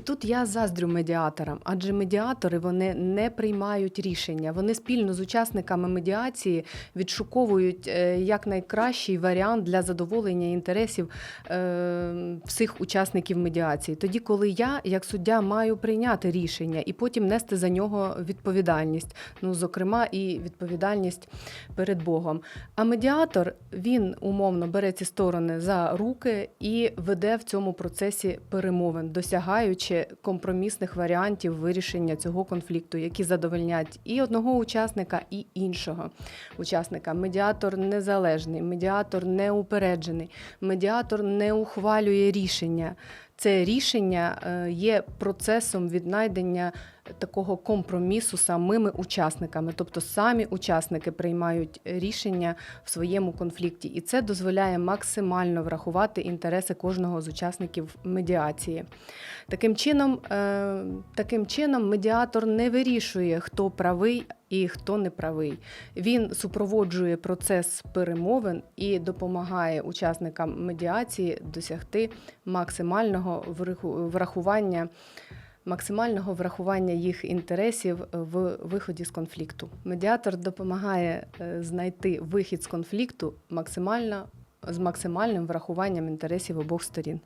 тут я заздрю медіаторам, адже медіатори вони не приймають рішення. Вони спільно з учасниками медіації відшуковують е, якнайкращий варіант для задоволення інтересів е, всіх учасників медіації. Тоді, коли я, як суддя, маю прийняти рішення і потім нести за нього відповідальність, ну зокрема, і відповідальність перед Богом. А медіатор він умовно бере ці сторони за руки і веде в цьому процесі перемовин, досягаючи компромісних варіантів вирішення цього конфлікту, які задовольнять і одного учасника, і іншого учасника. Медіатор незалежний, медіатор неупереджений, медіатор не ухвалює рішення. Це рішення е, є процесом віднайдення такого компромісу самими учасниками, тобто самі учасники приймають рішення в своєму конфлікті, і це дозволяє максимально врахувати інтереси кожного з учасників медіації. Таким чином, е, таким чином, медіатор не вирішує, хто правий і хто не правий. Він супроводжує процес перемовин і допомагає учасникам медіації досягти максимального враху- врахування. Максимального врахування їх інтересів в виході з конфлікту. Медіатор допомагає е, знайти вихід з конфлікту максимально з максимальним врахуванням інтересів обох сторін.